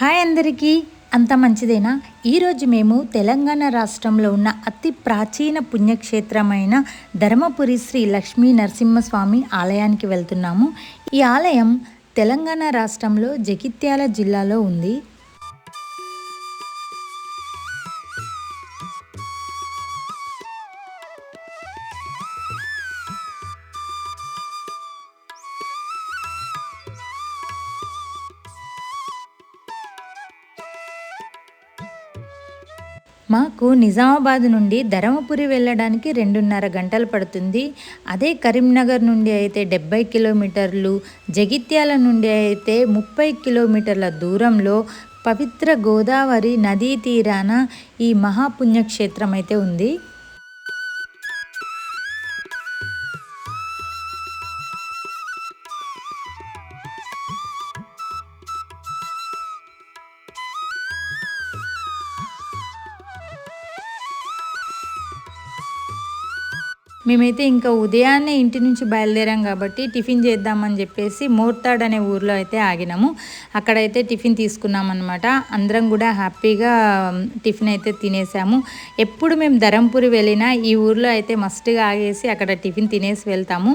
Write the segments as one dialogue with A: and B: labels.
A: Hi అందరికీ. అంత మంచిదేనా? ఈరోజు మేము తెలంగాణ రాష్ట్రంలో ఉన్న అతి ప్రాచీన పుణ్యక్షేత్రమైన ధర్మపురి శ్రీ లక్ష్మీ నరసింహస్వామి ఆలయానికి వెళ్తున్నాము. ఈ ఆలయం తెలంగాణ రాష్ట్రంలో జగిత్యాల జిల్లాలో ఉంది. నిజామాబాద్ నుండి ధర్మపురి వెళ్ళడానికి రెండున్నర గంటలు పడుతుంది. అదే కరీంనగర్ నుండి అయితే డెబ్బై కిలోమీటర్లు జగిత్యాల నుండి అయితే ముప్పై కిలోమీటర్ల దూరంలో పవిత్ర గోదావరి నదీ తీరాన ఈ మహాపుణ్యక్షేత్రం అయితే ఉంది. మేమైతే ఇంకా ఉదయాన్నే ఇంటి నుంచి బయలుదేరాం కాబట్టి టిఫిన్ చేద్దామని చెప్పేసి మోర్తాడ్ అనే ఊర్లో అయితే ఆగినాము. అక్కడైతే టిఫిన్ తీసుకున్నామన్నమాట. అందరం కూడా హ్యాపీగా టిఫిన్ అయితే తినేసాము. ఎప్పుడు మేము ధరంపూరి వెళ్ళినా ఈ ఊర్లో అయితే మస్ట్గా ఆగేసి అక్కడ టిఫిన్ తినేసి వెళ్తాము.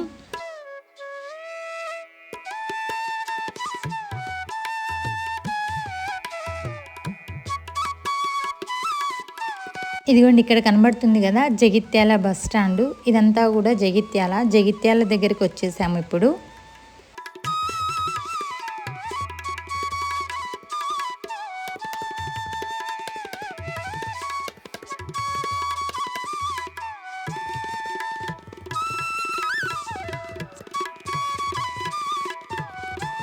A: ఇదిగోండి ఇక్కడ కనబడుతుంది కదా జగిత్యాల బస్ స్టాండ్. ఇదంతా కూడా జగిత్యాల. జగిత్యాల దగ్గరికి వచ్చేసాము ఇప్పుడు.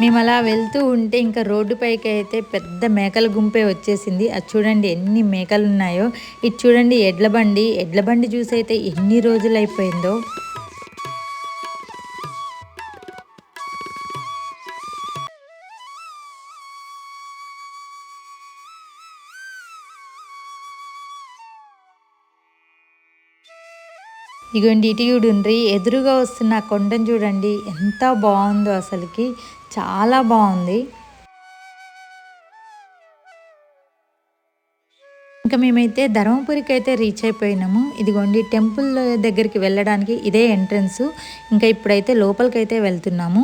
A: మేము అలా వెళ్తూ ఉంటే ఇంకా రోడ్డు పైకి అయితే పెద్ద మేకల గుంపే వచ్చేసింది. అది చూడండి ఎన్ని మేకలు ఉన్నాయో. ఇది చూడండి ఎడ్ల బండి. ఎడ్ల బండి చూసి అయితే ఎన్ని రోజులు అయిపోయిందో. ఇగోండి ఇటు చూడండి ఎదురుగా వస్తున్న కొండను చూడండి ఎంత బాగుందో అసలుకి. చాలా బాగుంది. ఇంకా మేమైతే ధర్మపురికి అయితే రీచ్ అయిపోయినాము. ఇదిగోండి టెంపుల్ దగ్గరికి వెళ్ళడానికి ఇదే ఎంట్రన్స్ ఇంకా ఇప్పుడైతే లోపలికైతే వెళ్తున్నాము.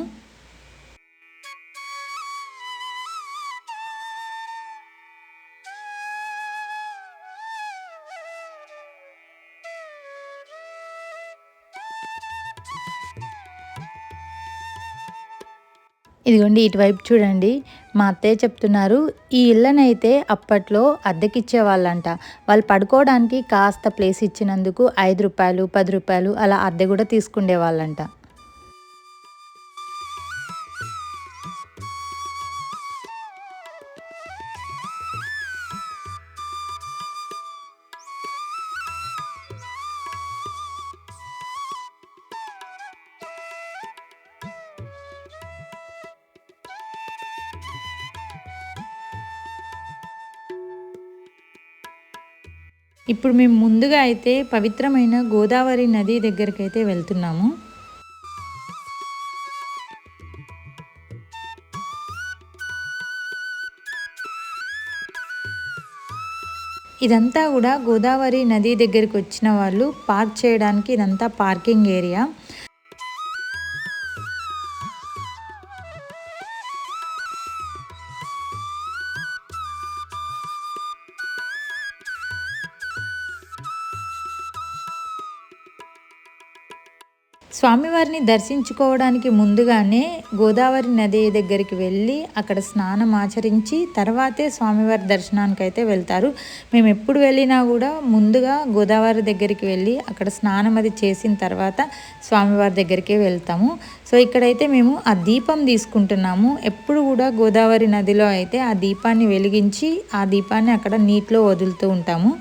A: ఇదిగోండి ఇటువైపు చూడండి. మా అత్తయ్య చెప్తున్నారు ఈ ఇళ్ళనైతే అప్పట్లో అద్దెకిచ్చే వాళ్ళంట వాళ్ళు పడుకోవడానికి కాస్త ప్లేస్ ఇచ్చినందుకు ఐదు రూపాయలు పది రూపాయలు అలా అద్దె కూడా తీసుకునే వాళ్ళంట ఇప్పుడు మేము ముందుగా అయితే పవిత్రమైన గోదావరి నది దగ్గరికి అయితే వెళ్తున్నాము. ఇదంతా కూడా గోదావరి నది దగ్గరికి వచ్చిన వాళ్ళు పార్క్ చేయడానికి ఇదంతా పార్కింగ్ ఏరియా. స్వామివారిని దర్శించుకోవడానికి ముందుగానే గోదావరి నది దగ్గరికి వెళ్ళి అక్కడ స్నానం ఆచరించి తర్వాతే స్వామివారి దర్శనానికి అయితే వెళ్తారు. మేము ఎప్పుడు వెళ్ళినా కూడా ముందుగా గోదావరి దగ్గరికి వెళ్ళి అక్కడ స్నానం అది చేసిన తర్వాత స్వామివారి దగ్గరికి వెళ్తాము. సో ఇక్కడైతే మేము ఆ దీపం తీసుకుంటున్నాము. ఎప్పుడు కూడా గోదావరి నదిలో అయితే ఆ దీపాన్ని వెలిగించి ఆ దీపాన్ని అక్కడ నీటిలో వదులుతూ ఉంటాము.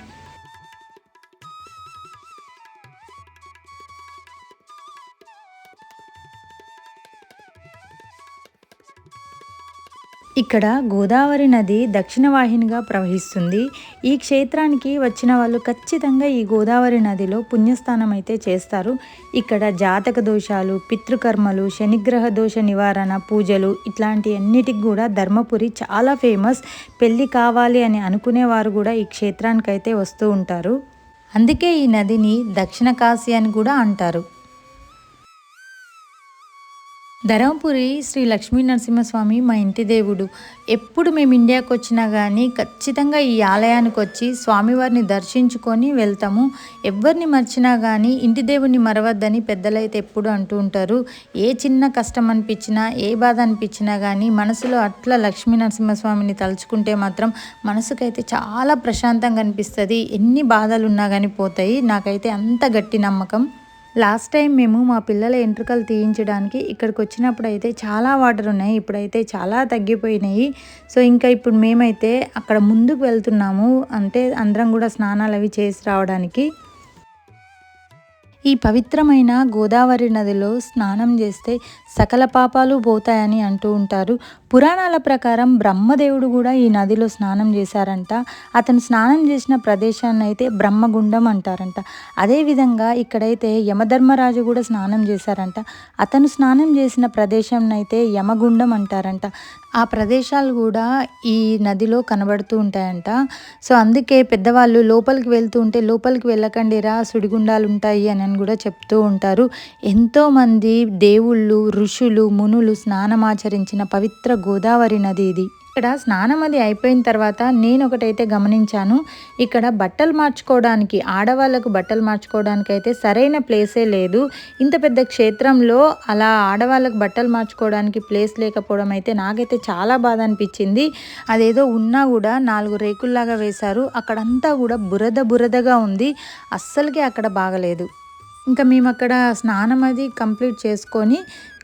A: ఇక్కడ గోదావరి నది దక్షిణ వాహినిగా ప్రవహిస్తుంది. ఈ క్షేత్రానికి వచ్చిన వాళ్ళు ఖచ్చితంగా ఈ గోదావరి నదిలో పుణ్యస్నానం అయితే చేస్తారు. ఇక్కడ జాతక దోషాలు పితృకర్మలు శనిగ్రహ దోష నివారణ పూజలు ఇట్లాంటి అన్నిటికి కూడా ధర్మపురి చాలా ఫేమస్. పెళ్ళి కావాలి అని అనుకునేవారు కూడా ఈ క్షేత్రానికి అయితే వస్తూ ఉంటారు. అందుకే ఈ నదిని దక్షిణ కాశీ అని కూడా అంటారు. ధర్మపురి శ్రీ లక్ష్మీ నరసింహస్వామి మా ఇంటి దేవుడు. ఎప్పుడు మేము ఇండియాకి వచ్చినా కానీ ఖచ్చితంగా ఈ ఆలయానికి వచ్చి స్వామివారిని దర్శించుకొని వెళ్తాము. ఎవరిని మర్చినా కానీ ఇంటి దేవుడిని మరవద్దని పెద్దలైతే ఎప్పుడు అంటూ ఉంటారు. ఏ చిన్న కష్టం అనిపించినా ఏ బాధ అనిపించినా కానీ మనసులో అట్లా లక్ష్మీ నరసింహస్వామిని తలుచుకుంటే మాత్రం మనసుకైతే చాలా ప్రశాంతంగా అనిపిస్తుంది. ఎన్ని బాధలు ఉన్నా కానీ పోతాయి. నాకైతే అంత గట్టి నమ్మకం. లాస్ట్ టైం మేము మా పిల్లల ఎంట్రుకలు తీయించడానికి ఇక్కడికి వచ్చినప్పుడు అయితే చాలా వాటర్ ఉన్నాయి. ఇప్పుడైతే చాలా తగ్గిపోయినాయి. సో ఇంకా ఇప్పుడు మేమైతే అక్కడ ముందుకు వెళ్తున్నాము. అంటే అందరం కూడా స్నానాలు అవి చేసి రావడానికి. ఈ పవిత్రమైన గోదావరి నదిలో స్నానం చేస్తే సకల పాపాలు పోతాయని అంటూ ఉంటారు. పురాణాల ప్రకారం బ్రహ్మదేవుడు కూడా ఈ నదిలో స్నానం చేశారంట. అతను స్నానం చేసిన ప్రదేశాన్ని అయితే బ్రహ్మగుండం అంటారంట. అదేవిధంగా ఇక్కడైతే యమధర్మరాజు కూడా స్నానం చేశారంట. అతను స్నానం చేసిన ప్రదేశం అయితే యమగుండం అంటారంట. ఆ ప్రదేశాలు కూడా ఈ నదిలో కనబడుతూ ఉంటాయంట. సో అందుకే పెద్దవాళ్ళు లోపలికి వెళ్తూ ఉంటే లోపలికి వెళ్ళకండిరా సుడిగుండాలు ఉంటాయి అని కూడా చెప్తూ ఉంటారు. ఎంతోమంది దేవుళ్ళు ఋషులు మునులు స్నానమాచరించిన పవిత్ర గోదావరి నది ఇది. ఇక్కడ స్నానం అది అయిపోయిన తర్వాత నేను ఒకటైతే గమనించాను. ఇక్కడ బట్టలు మార్చుకోవడానికి ఆడవాళ్ళకు బట్టలు మార్చుకోవడానికి అయితే సరైన ప్లేసే లేదు. ఇంత పెద్ద క్షేత్రంలో అలా ఆడవాళ్ళకు బట్టలు మార్చుకోవడానికి ప్లేస్ లేకపోవడం అయితే నాకైతే చాలా బాధ అనిపించింది. అదేదో ఉన్నా కూడా నాలుగు రేకుల్లాగా వేశారు. అక్కడంతా కూడా బురద బురదగా ఉంది. అస్సలకి అక్కడ బాగలేదు. ఇంకా మేము అక్కడ స్నానం అది కంప్లీట్ చేసుకొని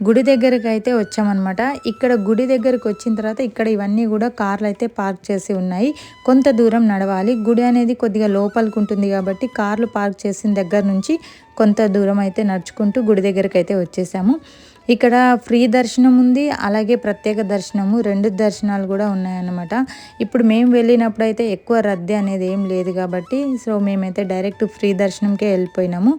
A: గుడి దగ్గరికి అయితే వచ్చామన్నమాట. ఇక్కడ గుడి దగ్గరికి వచ్చిన తర్వాత ఇక్కడ ఇవన్నీ కూడా కార్లు అయితే పార్క్ చేసి ఉన్నాయి. కొంత దూరం నడవాలి. గుడి అనేది కొద్దిగా లోపలికి ఉంటుంది కాబట్టి కార్లు పార్క్ చేసిన దగ్గర నుంచి కొంత దూరం అయితే నడుచుకుంటూ గుడి దగ్గరికి అయితే వచ్చేసాము. ఇక్కడ ఫ్రీ దర్శనం ఉంది అలాగే ప్రత్యేక దర్శనము రెండు దర్శనాలు కూడా ఉన్నాయన్నమాట. ఇప్పుడు మేము వెళ్ళినప్పుడు అయితే ఎక్కువ రద్దీ అనేది ఏం లేదు కాబట్టి సో మేమైతే డైరెక్ట్ ఫ్రీ దర్శనంకే వెళ్ళిపోయినాము.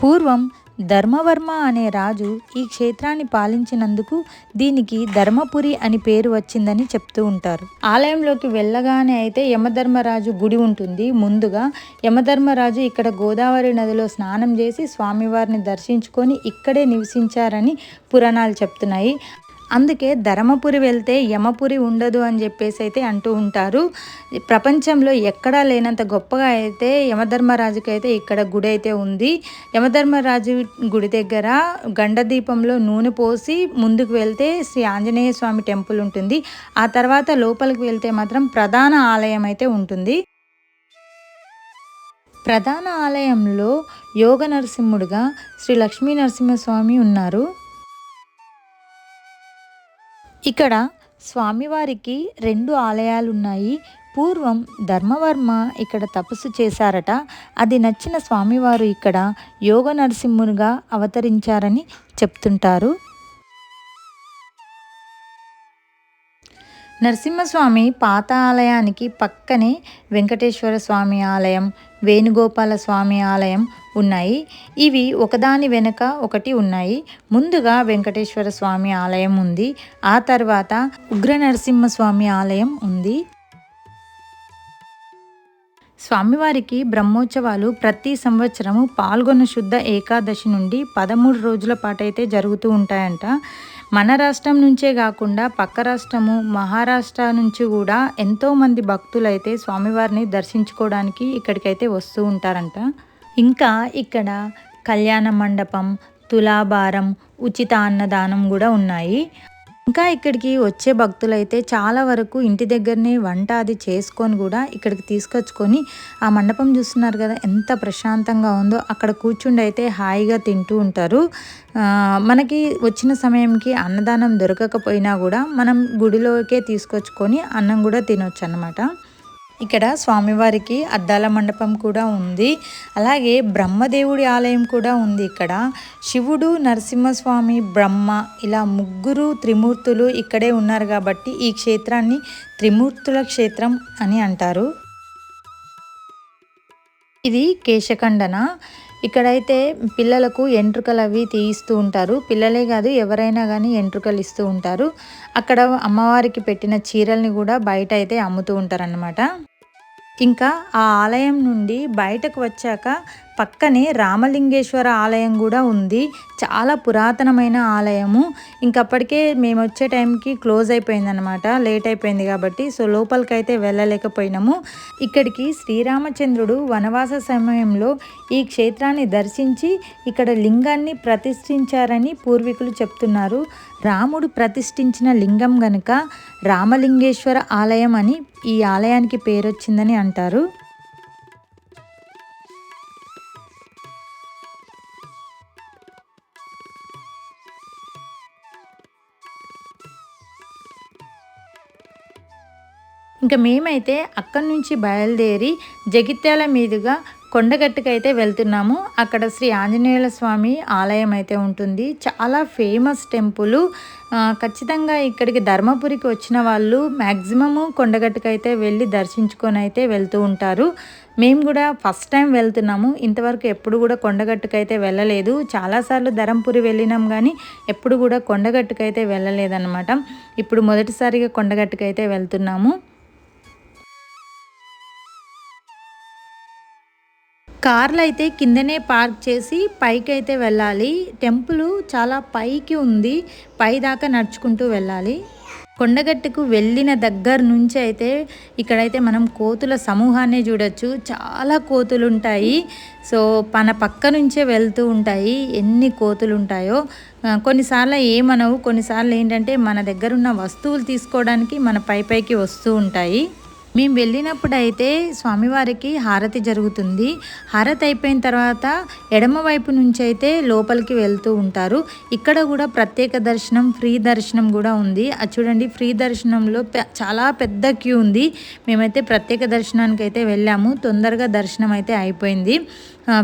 A: పూర్వం ధర్మవర్మ అనే రాజు ఈ క్షేత్రాన్ని పాలించినందుకు దీనికి ధర్మపురి అని పేరు వచ్చిందని చెప్తూ ఉంటారు. ఆలయంలోకి వెళ్ళగానే అయితే యమధర్మరాజు గుడి ఉంటుంది. ముందుగా యమధర్మరాజు ఇక్కడ గోదావరి నదిలో స్నానం చేసి స్వామివారిని దర్శించుకొని ఇక్కడే నివసించారని పురాణాలు చెప్తున్నాయి. అందుకే ధర్మపురి వెళ్తే యమపురి ఉండదు అని చెప్పేసి అయితే అంటూ ఉంటారు. ప్రపంచంలో ఎక్కడా లేనంత గొప్పగా అయితే యమధర్మరాజుకి అయితే ఇక్కడ గుడి అయితే ఉంది. యమధర్మరాజు గుడి దగ్గర గండదీపంలో నూనె పోసి ముందుకు వెళ్తే శ్రీ ఆంజనేయ స్వామి టెంపుల్ ఉంటుంది. ఆ తర్వాత లోపలికి వెళ్తే మాత్రం ప్రధాన ఆలయం అయితే ఉంటుంది. ప్రధాన ఆలయంలో యోగ నరసింహుడుగా శ్రీ లక్ష్మీ నరసింహస్వామి ఉన్నారు. ఇక్కడ స్వామివారికి రెండు ఆలయాలు ఉన్నాయి పూర్వం ధర్మవర్మ ఇక్కడ తపస్సు చేశారట. అది నచ్చిన స్వామివారు ఇక్కడ యోగ నరసింహునిగా అవతరించారని చెప్తుంటారు. నరసింహస్వామి పాత ఆలయానికి పక్కనే వెంకటేశ్వర స్వామి ఆలయం వేణుగోపాల స్వామి ఆలయం ఉన్నాయి. ఇవి ఒకదాని వెనుక ఒకటి ఉన్నాయి. ముందుగా వెంకటేశ్వర స్వామి ఆలయం ఉంది. ఆ తర్వాత ఉగ్ర నరసింహస్వామి ఆలయం ఉంది. స్వామివారికి బ్రహ్మోత్సవాలు ప్రతి సంవత్సరము పాల్గొన శుద్ధ ఏకాదశి నుండి పదమూడు రోజుల పాటైతే జరుగుతూ ఉంటాయంట. మన రాష్ట్రం నుంచే కాకుండా పక్క రాష్ట్రము మహారాష్ట్ర నుంచి కూడా ఎంతోమంది భక్తులైతే స్వామివారిని దర్శించుకోవడానికి ఇక్కడికైతే వస్తూ ఉంటారంట. ఇంకా ఇక్కడ కళ్యాణ మండపం తులాభారం ఉచిత అన్నదానం కూడా ఉన్నాయి. ఇంకా ఇక్కడికి వచ్చే భక్తులైతే చాలా వరకు ఇంటి దగ్గరనే వంట అది చేసుకొని కూడా ఇక్కడికి తీసుకొచ్చుకొని ఆ మండపం చూస్తున్నారు కదా ఎంత ప్రశాంతంగా ఉందో. అక్కడ కూర్చుండి అయితే హాయిగా తింటూ ఉంటారు. మనకి వచ్చిన సమయంకి అన్నదానం దొరకకపోయినా కూడా మనం గుడిలోకే తీసుకొచ్చుకొని అన్నం కూడా తినొచ్చు అనమాట ఇక్కడ స్వామివారికి అద్దాల మండపం కూడా ఉంది. అలాగే బ్రహ్మదేవుడి ఆలయం కూడా ఉంది ఇక్కడ. శివుడు నరసింహస్వామి బ్రహ్మ ఇలా ముగ్గురు త్రిమూర్తులు ఇక్కడే ఉన్నారు కాబట్టి ఈ క్షేత్రాన్ని త్రిమూర్తుల క్షేత్రం అని అంటారు. ఇది కేశఖండన. ఇక్కడైతే పిల్లలకు ఎంట్రుకలు అవి తీయిస్తూ ఉంటారు. పిల్లలే కాదు ఎవరైనా కానీ ఎంట్రుకలు ఇస్తూ ఉంటారు. అక్కడ అమ్మవారికి పెట్టిన చీరల్ని కూడా బయట అయితే అమ్ముతూ ఉంటారన్నమాట. ఇంకా ఆ ఆలయం నుండి బయటకు వచ్చాక పక్కనే రామలింగేశ్వర ఆలయం కూడా ఉంది. చాలా పురాతనమైన ఆలయము. ఇంకప్పటికే మేము వచ్చే టైంకి క్లోజ్ అయిపోయిందనమాట లేట్ అయిపోయింది కాబట్టి సో లోపలికైతే వెళ్ళలేకపోయినాము. ఇక్కడికి శ్రీరామచంద్రుడు వనవాస సమయంలో ఈ క్షేత్రాన్ని దర్శించి ఇక్కడ లింగాన్ని ప్రతిష్ఠించారని పూర్వీకులు చెప్తున్నారు. రాముడు ప్రతిష్ఠించిన లింగం గనుక రామలింగేశ్వర ఆలయం అని ఈ ఆలయానికి పేరొచ్చిందని అంటారు. ఇంకా మేమైతే అక్కడి నుంచి బయలుదేరి జగిత్యాల మీదుగా కొండగట్టుకైతే వెళ్తున్నాము. అక్కడ శ్రీ ఆంజనేయుల స్వామి ఆలయం అయితే ఉంటుంది. చాలా ఫేమస్ టెంపుల్. ఖచ్చితంగా ఇక్కడికి ధర్మపురికి వచ్చిన వాళ్ళు మ్యాక్సిమము కొండగట్టుకైతే వెళ్ళి దర్శించుకొని అయితే వెళ్తూ ఉంటారు. మేము కూడా ఫస్ట్ టైం వెళ్తున్నాము. ఇంతవరకు ఎప్పుడు కూడా కొండగట్టుకైతే వెళ్ళలేదు. చాలాసార్లు ధరంపురి వెళ్ళినాం కానీ ఎప్పుడు కూడా కొండగట్టుకైతే వెళ్ళలేదన్నమాట. ఇప్పుడు మొదటిసారిగా కొండగట్టుకైతే వెళ్తున్నాము. కార్లు అయితే కిందనే పార్క్ చేసి పైకి అయితే వెళ్ళాలి. టెంపుల్ చాలా పైకి ఉంది. పై దాకా నడుచుకుంటూ వెళ్ళాలి. కొండగట్టుకు వెళ్ళిన దగ్గర నుంచి అయితే ఇక్కడైతే మనం కోతుల సమూహాన్ని చూడొచ్చు. చాలా కోతులు ఉంటాయి సో మన పక్క నుంచే వెళ్తూ ఉంటాయి. ఎన్ని కోతులు ఉంటాయో కొన్నిసార్లు ఏమనవు. కొన్నిసార్లు ఏంటంటే మన దగ్గర ఉన్న వస్తువులు తీసుకోవడానికి మన పై పైకి వస్తూ ఉంటాయి. మేము వెళ్ళినప్పుడైతే స్వామివారికి హారతి జరుగుతుంది. హారతి అయిపోయిన తర్వాత ఎడమవైపు నుంచి అయితే లోపలికి వెళ్తూ ఉంటారు. ఇక్కడ కూడా ప్రత్యేక దర్శనం ఫ్రీ దర్శనం కూడా ఉంది. అది చూడండి ఫ్రీ దర్శనంలో చాలా పెద్ద క్యూ ఉంది. మేమైతే ప్రత్యేక దర్శనానికి అయితే వెళ్ళాము. తొందరగా దర్శనం అయితే అయిపోయింది.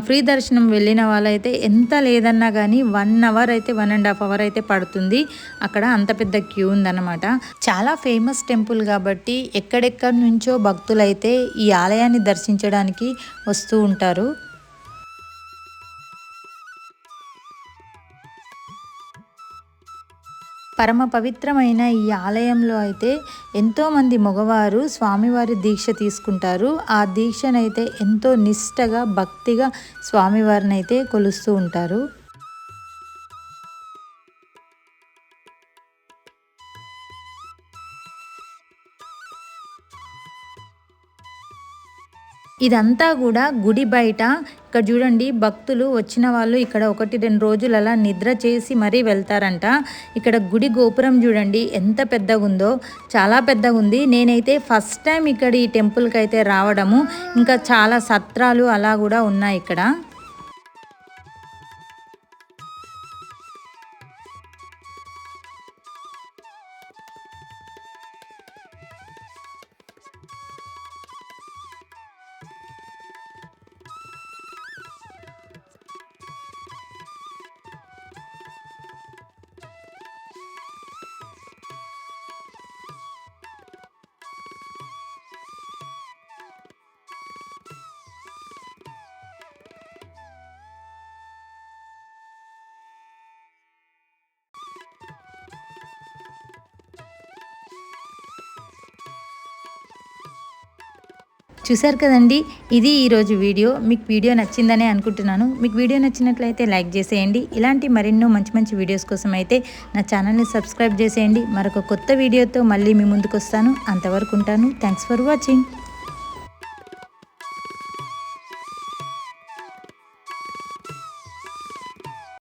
A: ఫ్రీ దర్శనం వెళ్ళిన వాళ్ళైతే ఎంత లేదన్నా కానీ వన్ అవర్ అయితే వన్ అండ్ హాఫ్ అవర్ అయితే పడుతుంది. అక్కడ అంత పెద్ద క్యూ ఉందన్నమాట. చాలా ఫేమస్ టెంపుల్ కాబట్టి ఎక్కడెక్కడి నుంచో భక్తులైతే ఈ ఆలయాన్ని దర్శించడానికి వస్తూ ఉంటారు. పరమ పవిత్రమైన ఈ ఆలయంలో అయితే ఎంతోమంది మగవారు స్వామివారి దీక్ష తీసుకుంటారు. ఆ దీక్షనైతే ఎంతో నిష్టగా భక్తిగా స్వామివారిని అయితే కొలుస్తూ ఉంటారు. ఇదంతా కూడా గుడి బయట ఇక్కడ చూడండి భక్తులు వచ్చిన వాళ్ళు ఇక్కడ ఒకటి రెండు రోజులు అలా నిద్ర చేసి మరీ వెళ్తారంట. ఇక్కడ గుడి గోపురం చూడండి ఎంత పెద్దగా ఉందో చాలా పెద్దగా ఉంది నేనైతే ఫస్ట్ టైం ఇక్కడ ఈ టెంపుల్కి అయితే రావడము. ఇంకా చాలా సత్రాలు అలా కూడా ఉన్నాయి ఇక్కడ. చూశారు కదండి? ఇది ఈరోజు వీడియో. మీకు వీడియో నచ్చిందనే అనుకుంటున్నాను. మీకు వీడియో నచ్చినట్లయితే లైక్ చేసేయండి. ఇలాంటి మరెన్నో మంచి మంచి వీడియోస్ కోసం అయితే నా ఛానల్ని సబ్స్క్రైబ్ చేసేయండి. మరొక కొత్త వీడియోతో మళ్ళీ మీ ముందుకు వస్తాను అంతవరకు ఉంటాను. Thanks for watching